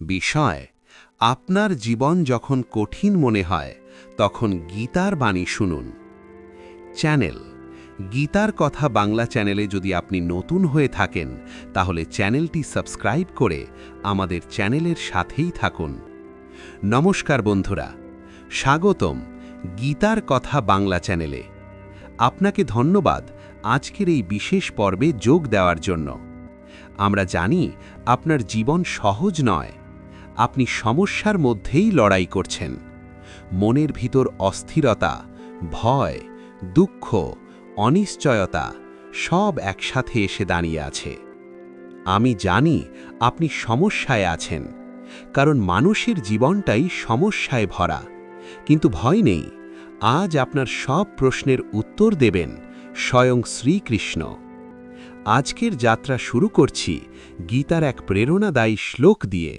বিষয়, আপনার জীবন যখন কঠিন মনে হয়, তখন গীতার বাণী শুনুন। চ্যানেল, গীতার কথা বাংলা চ্যানেলে যদি আপনি নতুন হয়ে থাকেন, তাহলে চ্যানেলটি সাবস্ক্রাইব করে আমাদের চ্যানেলের সাথেই থাকুন। নমস্কার বন্ধুরা, স্বাগতম গীতার কথা বাংলা চ্যানেলে। আপনাকে ধন্যবাদ আজকের এই বিশেষ পর্বে যোগ দেওয়ার জন্য। আমরা জানি, আপনার জীবন সহজ নয় আপনি সমস্যার মধ্যেই লড়াই করছেন। মনের ভিতর অস্থিরতা, ভয়, দুঃখ, অনিশ্চয়তা সব একসাথে এসে দাঁড়িয়ে আছে। আমি জানি আপনি সমস্যায় আছেন, কারণ মানুষের জীবনটাই সমস্যায় ভরা। কিন্তু ভয় নেই, আজ আপনার সব প্রশ্নের উত্তর দেবেন স্বয়ং শ্রীকৃষ্ণ। আজকের যাত্রা শুরু করছি গীতার এক প্রেরণাদায়ী শ্লোক দিয়ে।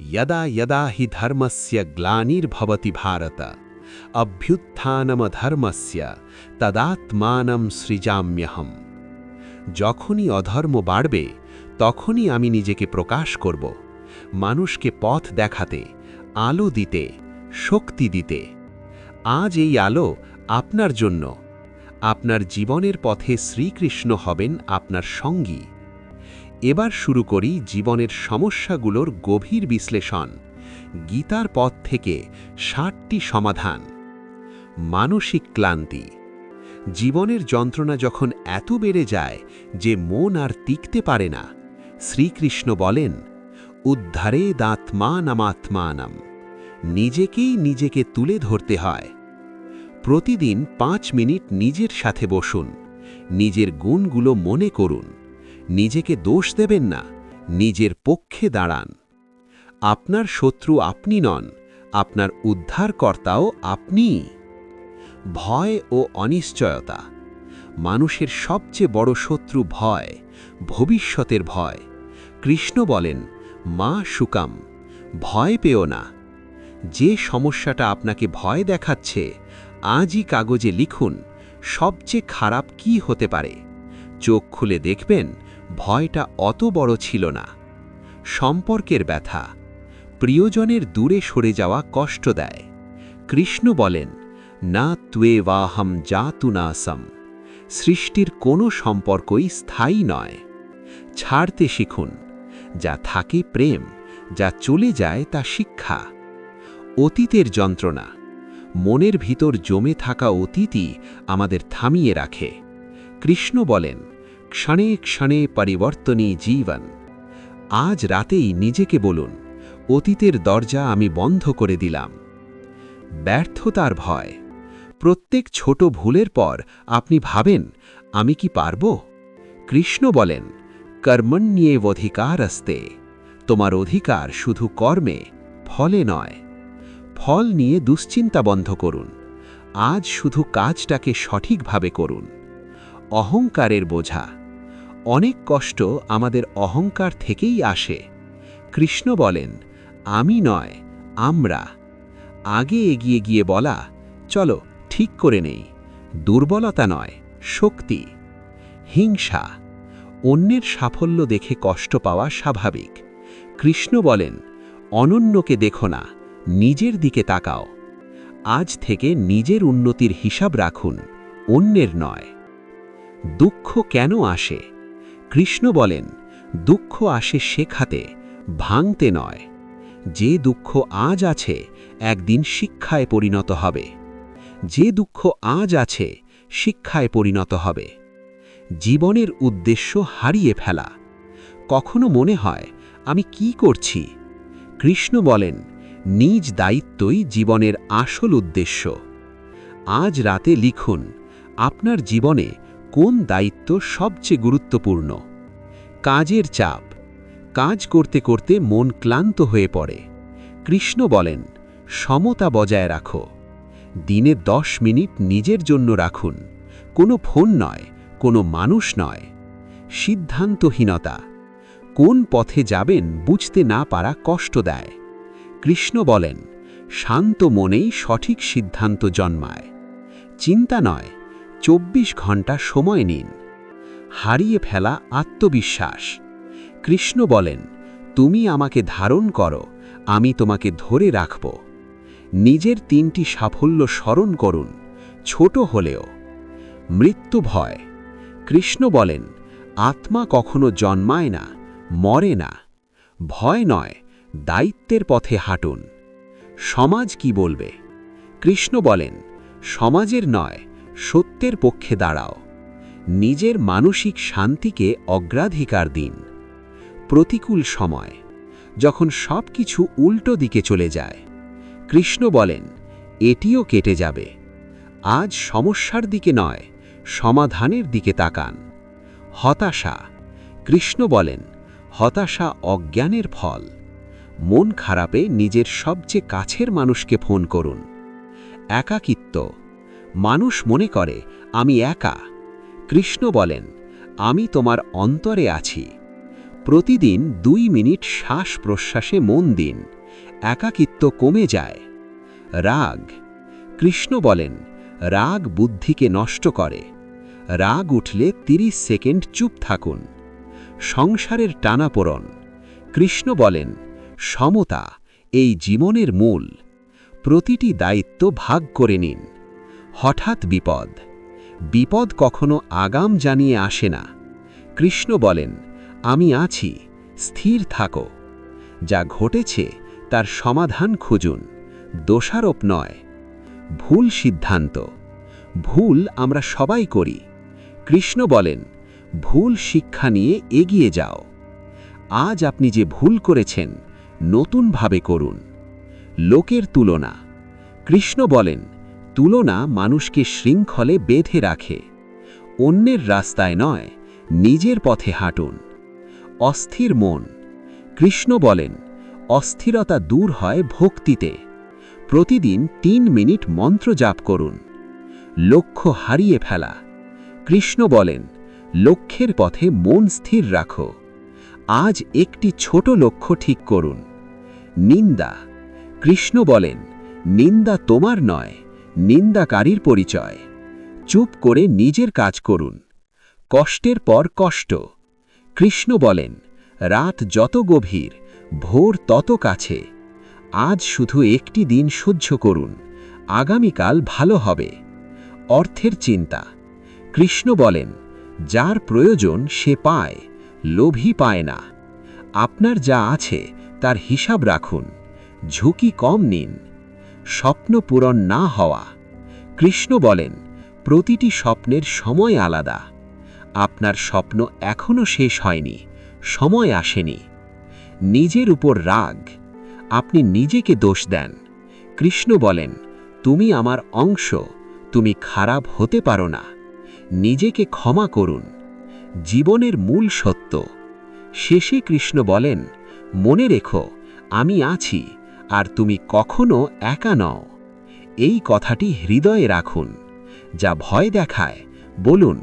यदा यदा हि धर्मस्य ग्लानिर्भवति भारत অভ্যুত্থানমধর্মস্য তদাত্মানম সৃজাম্যহম যখনই অধর্ম বাড়বে তখনই আমি নিজেকে প্রকাশ করব মানুষকে পথ দেখাতে আলো দিতে শক্তি দিতে আজ এই আলো আপনার জন্য আপনার জীবনের পথে শ্রীকৃষ্ণ হবেন আপনার সঙ্গী এবার শুরু করি জীবনের সমস্যাগুলোর গভীর বিশ্লেষণ। গীতার পথ থেকে ষাটটি সমাধান। মানসিক ক্লান্তি। জীবনের যন্ত্রণা যখন এত বেড়ে যায় যে মন আর টিকতে পারে না, শ্রীকৃষ্ণ বলেন, উদ্ধারে দাঁতমানামাত্মানাম। নিজেকেই নিজেকে তুলে ধরতে হয়। প্রতিদিন পাঁচ মিনিট নিজের সাথে বসুন, নিজের গুণগুলো মনে করুন। নিজেকে দোষ দেবেন না, নিজের পক্ষে দাঁড়ান। আপনার শত্রু আপনি নন, আপনার উদ্ধারকর্তাও আপনি। ভয় ও অনিশ্চয়তা, মানুষের সবচেয়ে বড় শত্রু ভয়, ভবিষ্যতের ভয়। কৃষ্ণ বলেন, মা সুকাম, ভয় পেও না। যে সমস্যাটা আপনাকে ভয় দেখাচ্ছে, আজই কাগজে লিখুন সবচেয়ে খারাপ কি হতে পারে। চোখ খুলে দেখবেন ভয়টা অত বড় ছিল না। সম্পর্কের ব্যথা প্রিয়জনের দূরে সরে যাওয়া কষ্ট দেয়। কৃষ্ণ বলেন, না ত্বে ওয়াহম জাতু নাসম সৃষ্টির কোনো সম্পর্কই স্থায়ী নয়। ছাড়তে শিখুন, যা থাকে প্রেম, যা চলে যায় তা শিক্ষা। অতীতের যন্ত্রণা, মনের ভিতর জমে থাকা অতীতই আমাদের থামিয়ে রাখে। কৃষ্ণ বলেন ক্ষণে ক্ষণে পরিবর্তনী জীবন। আজ রাতেই নিজেকে বলুন, অতীতের দরজা আমি বন্ধ করে দিলাম। ব্যর্থতার ভয়। প্রত্যেক ছোট ভুলের পর আপনি ভাবেন, আমি কি পারব? কৃষ্ণ বলেন, কর্মণ্যে অধিকার আসতে তোমার অধিকার শুধু কর্মে, ফলে নয়। ফল নিয়ে দুশ্চিন্তা বন্ধ করুন। আজ শুধু কাজটাকে সঠিকভাবে করুন। অহংকারের বোঝা। অনেক কষ্ট আমাদের অহংকার থেকেই আসে। কৃষ্ণ বলেন, আমি নয়, আমরা। আগে এগিয়ে গিয়ে বলা, চলো, ঠিক করে নেই। দুর্বলতা নয়, শক্তি। হিংসা। অন্যের সাফল্য দেখে কষ্ট পাওয়া স্বাভাবিক। কৃষ্ণ বলেন, অনন্যকে দেখো না, নিজের দিকে তাকাও। আজ থেকে নিজের উন্নতির হিসাব রাখুন, অন্যের নয়। দুঃখ কেন আসে? কৃষ্ণ বলেন, দুঃখ আসে শেখাতে, ভাঙতে নয়। যে দুঃখ আজ আছে, একদিন শিক্ষায় পরিণত হবে। যে দুঃখ আজ আছে, শিক্ষায় পরিণত হবে। জীবনের উদ্দেশ্য হারিয়ে ফেলা। কখনো মনে হয়, আমি কি করছি? কৃষ্ণ বলেন, নিজ দায়িত্বই জীবনের আসল উদ্দেশ্য। আজ রাতে লিখুন, আপনার জীবনে কোন দায়িত্ব সবচেয়ে গুরুত্বপূর্ণ? কাজের চাপ। কাজ করতে করতে মন ক্লান্ত হয়ে পড়ে। কৃষ্ণ বলেন, সমতা বজায় রাখো। দিনে দশ মিনিট নিজের জন্য রাখুন। কোনো ফোন নয়, কোনো মানুষ নয়। সিদ্ধান্তহীনতা। কোন পথে যাবেন বুঝতে না পারা কষ্ট দেয়। কৃষ্ণ বলেন, শান্ত মনেই সঠিক সিদ্ধান্ত জন্মায়। চিন্তা নয় চব্বিশ ঘণ্টা সময় নিন। হারিয়ে ফেলা আত্মবিশ্বাস। কৃষ্ণ বলেন, তুমি আমাকে ধারণ করো, আমি তোমাকে ধরে রাখব। নিজের তিনটি সাফল্য স্মরণ করুন, ছোট হলেও। মৃত্যু ভয়। কৃষ্ণ বলেন, আত্মা কখনো জন্মায় না, মরে না। ভয় নয়, দায়িত্বের পথে হাঁটুন। সমাজ কি বলবে? কৃষ্ণ বলেন, সমাজের নয় সত্যের পক্ষে দাঁড়াও। নিজের মানসিক শান্তিকে অগ্রাধিকার দিন। প্রতিকূল সময়, যখন সব কিছু উল্টো দিকে চলে যায়। কৃষ্ণ বলেন, এটিও কেটে যাবে। আজ সমস্যার দিকে নয়, সমাধানের দিকে তাকান। হতাশা, কৃষ্ণ বলেন, হতাশা অজ্ঞানের ফল। মন খারাপে নিজের সবচেয়ে কাছের মানুষকে ফোন করুন। একাকিত্ব মানুষ মনে করে, আমি একা। কৃষ্ণ বলেন, আমি তোমার অন্তরে আছি। প্রতিদিন দুই মিনিট শ্বাস প্রশ্বাসে মন দিন, একাকিত্ব কমে যায়। রাগ, কৃষ্ণ বলেন, রাগ বুদ্ধিকে নষ্ট করে। রাগ উঠলে ৩০ সেকেন্ড চুপ থাকুন। সংসারের টানাপোড়ন, কৃষ্ণ বলেন, সমতা এই জীবনের মূল। প্রতিটি দায়িত্ব ভাগ করে নিন। হঠাৎ বিপদ। বিপদ কখনো আগাম জানিয়ে আসে না। কৃষ্ণ বলেন, আমি আছি, স্থির থাকো। যা ঘটেছে, তার সমাধান খুঁজুন। দোষারোপ নয়। ভুল সিদ্ধান্ত। ভুল আমরা সবাই করি। কৃষ্ণ বলেন, ভুল শিক্ষা নিয়ে এগিয়ে যাও। আজ আপনি যে ভুল করেছেন, নতুনভাবে করুন। লোকের তুলনা। কৃষ্ণ বলেন তুলনা মানুষকে শৃঙ্খলে বেঁধে রাখে। অন্যের রাস্তায় নয়, নিজের পথে হাঁটুন। অস্থির মন। কৃষ্ণ বলেন, অস্থিরতা দূর হয় ভক্তিতে। প্রতিদিন তিন মিনিট মন্ত্র জাপ করুন। লক্ষ্য হারিয়ে ফেলা। কৃষ্ণ বলেন, লক্ষ্যের পথে মন স্থির রাখো। আজ একটি ছোট লক্ষ্য ঠিক করুন। নিন্দা। কৃষ্ণ বলেন, নিন্দা তোমার নয় নিন্দাকারীর পরিচয়। চুপ করে নিজের কাজ করুন। কষ্টের পর কষ্ট। কৃষ্ণ বলেন, রাত যত গভীর, ভোর তত কাছে। আজ শুধু একটি দিন সহ্য করুন, আগামীকাল ভালো হবে। অর্থের চিন্তা। কৃষ্ণ বলেন, যার প্রয়োজন সে পায়, লোভী পায় না। আপনার যা আছে তার হিসাব রাখুন। ঝুঁকি কম নিন। স্বপ্ন পূরণ না হওয়া। কৃষ্ণ বলেন, প্রতিটি স্বপ্নের সময় আলাদা। আপনার স্বপ্ন এখনও শেষ হয়নি, সময় আসেনি। নিজের উপর রাগ, আপনি নিজেকে দোষ দেন। কৃষ্ণ বলেন, তুমি আমার অংশ, তুমি খারাপ হতে পারো না। নিজেকে ক্ষমা করুন। জীবনের মূল সত্য। শেষে কৃষ্ণ বলেন, মনে রেখো, আমি আছি। আর তুমি কখনো একা নও। এই কথাটি হৃদয়ে রাখুন, যা ভয় দেখায়। বলুন,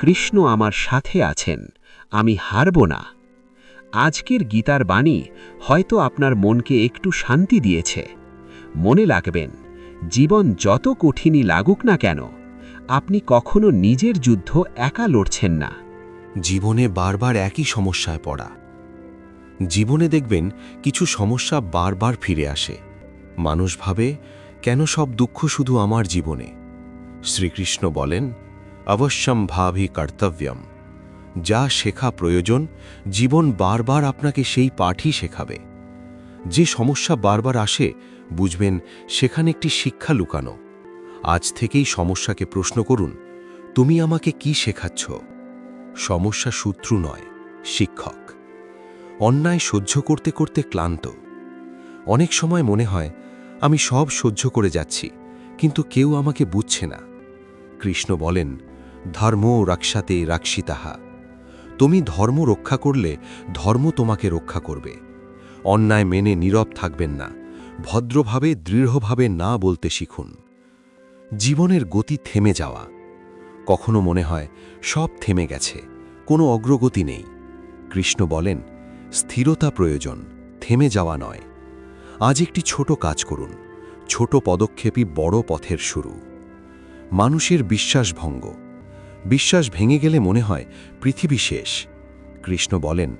কৃষ্ণ আমার সাথে আছেন, আমি হারব না। আজকের গীতার বাণী হয়তো আপনার মনকে একটু শান্তি দিয়েছে। মনে লাগবেন জীবন যত কঠিনই লাগুক না কেন, আপনি কখনো নিজের যুদ্ধ একা লড়ছেন না। জীবনে বারবার একই সমস্যায় পড়া। জীবনে দেখবেন কিছু সমস্যা বারবার ফিরে আসে। মানুষ ভাবে, কেন সব দুঃখ শুধু আমার জীবনে? শ্রীকৃষ্ণ বলেন, অবশ্যম ভাবি কর্তব্যম। যা শেখা প্রয়োজন, জীবন বারবার আপনাকে সেই পাঠই শেখাবে। যে সমস্যা বারবার আসে, বুঝবেন সেখানে একটি শিক্ষা লুকানো। আজ থেকেই সমস্যাকে প্রশ্ন করুন, তুমি আমাকে কি শেখাচ্ছ? সমস্যা শত্রু নয়, শিক্ষক। অন্যায় সহ্য করতে করতে ক্লান্ত। অনেক সময় মনে হয়, আমি সব সহ্য করে যাচ্ছি, কিন্তু কেউ আমাকে বুঝছে না। কৃষ্ণ বলেন, ধর্ম রক্ষাতে রাক্ষিতাহা। তুমি ধর্ম রক্ষা করলে ধর্ম তোমাকে রক্ষা করবে। অন্যায় মেনে নীরব থাকবেন না, ভদ্রভাবে, দৃঢ়ভাবে না বলতে শিখুন। জীবনের গতি থেমে যাওয়া। কখনো মনে হয়, সব থেমে গেছে, কোনো অগ্রগতি নেই। কৃষ্ণ বলেন স্থিরতা প্রয়োজন, থেমে যাওয়া নয়। আজ একটি ছোট কাজ করুন, ছোট পদক্ষেপই বড় পথের শুরু। মানুষের বিশ্বাসভঙ্গ বিশ্বাস ভেঙে গেলে মনে হয় পৃথিবী শেষ। কৃষ্ণ বলেন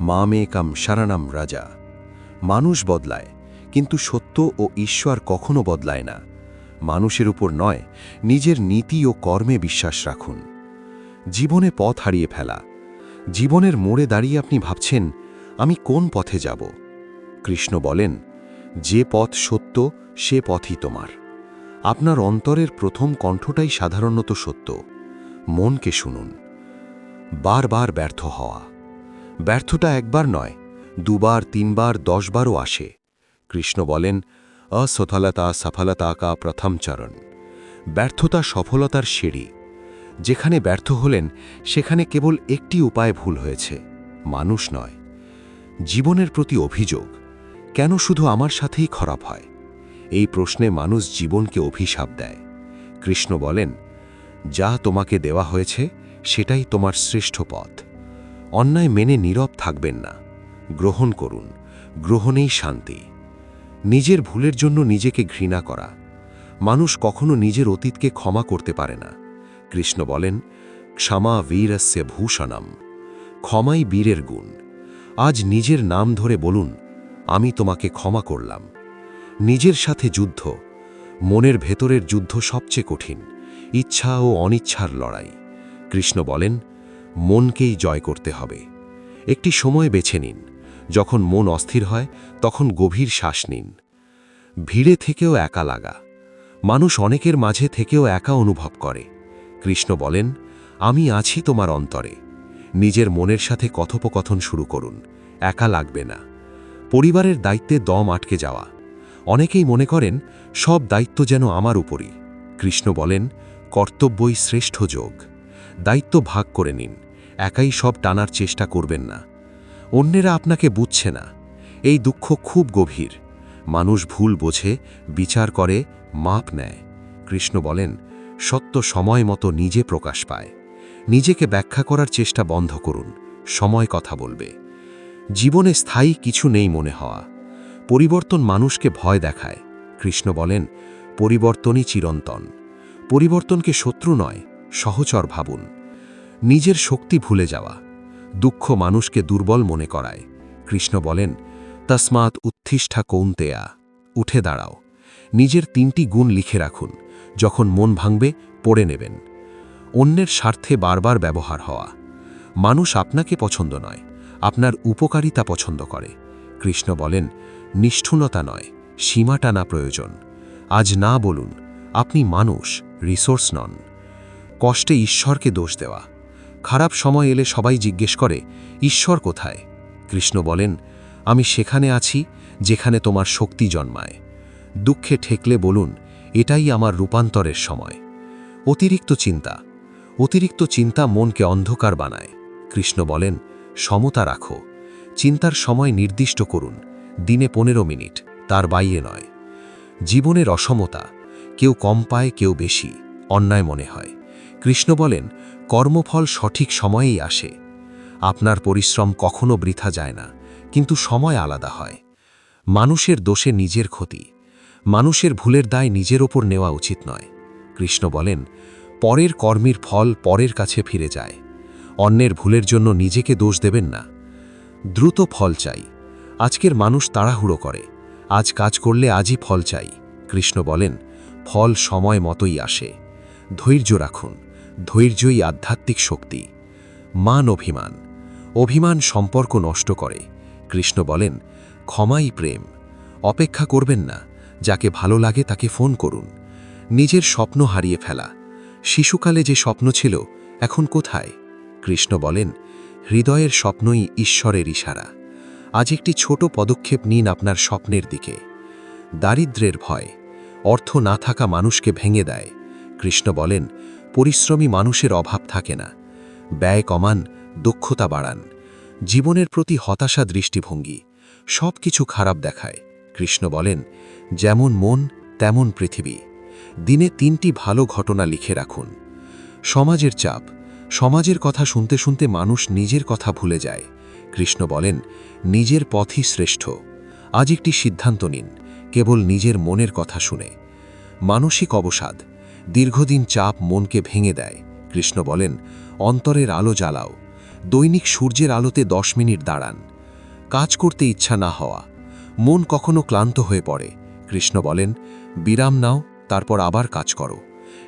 মামেকাম সারানাম রাজা। মানুষ বদলায়, কিন্তু সত্য ও ঈশ্বর কখনো বদলায় না। মানুষের উপর নয়, নিজের নীতি ও কর্মে বিশ্বাস রাখুন। জীবনে পথ হারিয়ে ফেলা। জীবনের মোড়ে দাঁড়িয়ে আপনি ভাবছেন আমি কোন পথে যাব? কৃষ্ণ বলেন, যে পথ সত্য, সে পথই তোমার। আপনার অন্তরের প্রথম কণ্ঠটাই সাধারণত সত্য। মনকে শুনুন। বারবার ব্যর্থ হওয়া। ব্যর্থতা একবার নয়, দুবার, তিনবার, দশবারও আসে। কৃষ্ণ বলেন, অসফলতা সফলতা কা প্রথম চরণ। ব্যর্থতা সফলতার সিঁড়ি। যেখানে ব্যর্থ হলেন, সেখানে কেবল একটি উপায় ভুল হয়েছে। মানুষ নয়। জীবনের প্রতি অভিযোগ, কেন শুধু আমার সাথেই খারাপ হয়? এই প্রশ্নে মানুষ জীবনকে অভিশাপ দেয়। কৃষ্ণ বলেন, যা তোমাকে দেওয়া হয়েছে, সেটাই তোমার শ্রেষ্ঠ পথ। অন্যায় মেনে নীরব থাকবেন না। গ্রহণ করুন। গ্রহণেই শান্তি। নিজের ভুলের জন্য নিজেকে ঘৃণা করা। মানুষ কখনো নিজের অতীতকে ক্ষমা করতে পারে না। কৃষ্ণ বলেন, ক্ষমা বীরস্য ভূষণম। ক্ষমাই বীরের গুণ। আজ নিজের নাম ধরে বলুন, আমি তোমাকে ক্ষমা করলাম। নিজের সাথে যুদ্ধ, মনের ভেতরের যুদ্ধ সবচেয়ে কঠিন, ইচ্ছা ও অনিচ্ছার লড়াই। কৃষ্ণ বলেন, মনকেই জয় করতে হবে। একটি সময় বেছে নিন, যখন মন অস্থির হয়, তখন গভীর শ্বাস নিন। ভিড়ে থেকেও একা লাগা, মানুষ অনেকের মাঝে থেকেও একা অনুভব করে। কৃষ্ণ বলেন, আমি আছি তোমার অন্তরে। নিজের মনের সাথে কথোপকথন শুরু করুন। একা লাগবে না। পরিবারের দায়িত্বে দম আটকে যাওয়া। অনেকেই মনে করেন, সব দায়িত্ব যেন আমার উপরই। কৃষ্ণ বলেন, কর্তব্যই শ্রেষ্ঠ যোগ। দায়িত্ব ভাগ করে নিন। একাই সব টানার চেষ্টা করবেন না। অন্যেরা আপনাকে বুঝছে না। এই দুঃখ খুব গভীর। মানুষ ভুল বোঝে, বিচার করে, মাপ নেয়। কৃষ্ণ বলেন, সত্য সময় মতো নিজে প্রকাশ পায়। নিজেকে ব্যাখ্যা করার চেষ্টা বন্ধ করুন। সময় কথা বলবে। জীবনে স্থায়ী কিছু নেই মনে হওয়া। পরিবর্তন মানুষকে ভয় দেখায়। কৃষ্ণ বলেন, পরিবর্তনই চিরন্তন। পরিবর্তনকে শত্রু নয়, সহচর ভাবুন। নিজের শক্তি ভুলে যাওয়া। দুঃখ মানুষকে দুর্বল মনে করায়। কৃষ্ণ বলেন, তসমাৎ উত্থিষ্ঠা কৌন্তেয়া। উঠে দাঁড়াও। নিজের তিনটি গুণ লিখে রাখুন। যখন মন ভাঙবে, পড়ে নেবেন। অন্যের স্বার্থে বারবার ব্যবহার হওয়া। মানুষ আপনাকে পছন্দ নয়, আপনার উপকারিতা পছন্দ করে। কৃষ্ণ বলেন, নিষ্ঠুনতা নয়, সীমা টানা প্রয়োজন। আজ না বলুন, আপনি মানুষ, রিসোর্স নন। কষ্টে ঈশ্বরকে দোষ দেওয়া। খারাপ সময় এলে সবাই জিজ্ঞেস করে, ঈশ্বর কোথায়? কৃষ্ণ বলেন, আমি সেখানে আছি, যেখানে তোমার শক্তি জন্মায়। দুঃখে ঠেকলে বলুন, এটাই আমার রূপান্তরের সময়। অতিরিক্ত চিন্তা অতিরিক্ত চিন্তা মনকে অন্ধকার বানায়। কৃষ্ণ বলেন, সমতা রাখো। চিন্তার সময় নির্দিষ্ট করুন। দিনে পনেরো মিনিট, তার বাইরে নয়। জীবনের অসমতা, কেউ কম পায়, কেউ বেশি, অন্যায় মনে হয়। কৃষ্ণ বলেন, কর্মফল সঠিক সময়েই আসে। আপনার পরিশ্রম কখনো বৃথা যায় না, কিন্তু সময় আলাদা হয়। মানুষের দোষে নিজের ক্ষতি, মানুষের ভুলের দায় নিজের ওপর নেওয়া উচিত নয়। কৃষ্ণ বলেন পরের কর্মীর ফল পরের কাছে ফিরে যায়। অন্যের ভুলের জন্য নিজেকে দোষ দেবেন না। দ্রুত ফল চাই। আজকের মানুষ তাড়াহুড়ো করে। আজ কাজ করলে আজই ফল চাই। কৃষ্ণ বলেন, ফল সময় মতোই আসে। ধৈর্য রাখুন। ধৈর্যই আধ্যাত্মিক শক্তি। মান অভিমান। অভিমান সম্পর্ক নষ্ট করে। কৃষ্ণ বলেন, ক্ষমাই প্রেম। অপেক্ষা করবেন না। যাকে ভালো লাগে তাকে ফোন করুন। নিজের স্বপ্ন হারিয়ে ফেলা। শিশুকালে যে স্বপ্ন ছিল, এখন কোথায়? কৃষ্ণ বলেন, হৃদয়ের স্বপ্নই ঈশ্বরের ইশারা। আজ একটি ছোট পদক্ষেপ নিন আপনার স্বপ্নের দিকে। দারিদ্র্যের ভয়, অর্থ না থাকা মানুষকে ভেঙে দেয়। কৃষ্ণ বলেন, পরিশ্রমী মানুষের অভাব থাকে না। ব্যয় কমান, দক্ষতা বাড়ান। জীবনের প্রতি হতাশা দৃষ্টিভঙ্গি সব কিছু খারাপ দেখায়। কৃষ্ণ বলেন, যেমন মন, তেমন পৃথিবী। দিনে তিনটি ভালো ঘটনা লিখে রাখুন। সমাজের চাপ। সমাজের কথা শুনতে শুনতে মানুষ নিজের কথা ভুলে যায়। কৃষ্ণ বলেন, নিজের পথই শ্রেষ্ঠ। আজ একটি সিদ্ধান্ত নিন, কেবল নিজের মনের কথা শুনে। মানসিক অবসাদ। দীর্ঘদিন চাপ মনকে ভেঙে দেয়। কৃষ্ণ বলেন, অন্তরের আলো জ্বালাও। দৈনিক সূর্যের আলোতে দশ মিনিট দাঁড়ান। কাজ করতে ইচ্ছা না হওয়া। মন কখনো ক্লান্ত হয়ে পড়ে। কৃষ্ণ বলেন, বিরাম নাও তারপর আবার কাজ করো।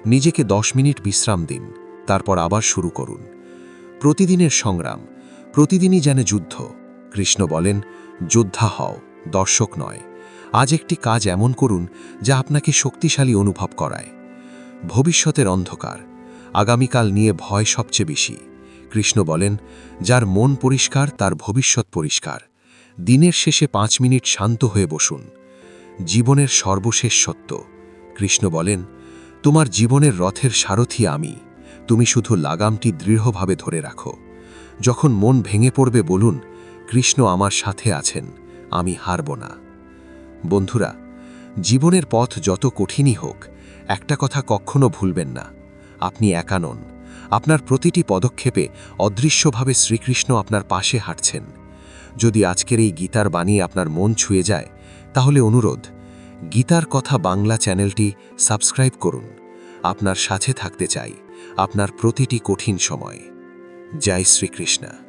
নিজেকে দশ মিনিট বিশ্রাম দিন, তারপর আবার শুরু করুন। প্রতিদিনের সংগ্রাম, প্রতিদিনই যেন যুদ্ধ। কৃষ্ণ বলেন, যোদ্ধা হও, দর্শক নয়। আজ একটি কাজ এমন করুন, যা আপনাকে শক্তিশালী অনুভব করায়। ভবিষ্যতের অন্ধকার, আগামীকাল নিয়ে ভয় সবচেয়ে বেশি। কৃষ্ণ বলেন, যার মন পরিষ্কার, তার ভবিষ্যৎ পরিষ্কার। দিনের শেষে পাঁচ মিনিট শান্ত হয়ে বসুন। জীবনের সর্বশেষ সত্য। কৃষ্ণ বলেন, তোমার জীবনের রথের সারথি আমি। তুমি শুধু লাগামটি দৃঢ়ভাবে ধরে রাখো। যখন মন ভেঙে পড়বে বলুন, কৃষ্ণ আমার সাথে আছেন, আমি হারব না। বন্ধুরা, জীবনের পথ যত কঠিনই হোক, একটা কথা কখনো ভুলবেন না। আপনি একা নন। আপনার প্রতিটি পদক্ষেপে অদৃশ্যভাবে শ্রীকৃষ্ণ আপনার পাশে হাঁটছেন। যদি আজকের এই গীতার বাণী আপনার মন ছুঁয়ে যায়, তাহলে অনুরোধ গীতার কথা বাংলা চ্যানেলটি সাবস্ক্রাইব করুন। আপনার সাথে থাকতে চাই। আপনার প্রতিটি কঠিন সময়। জয় শ্রীকৃষ্ণ।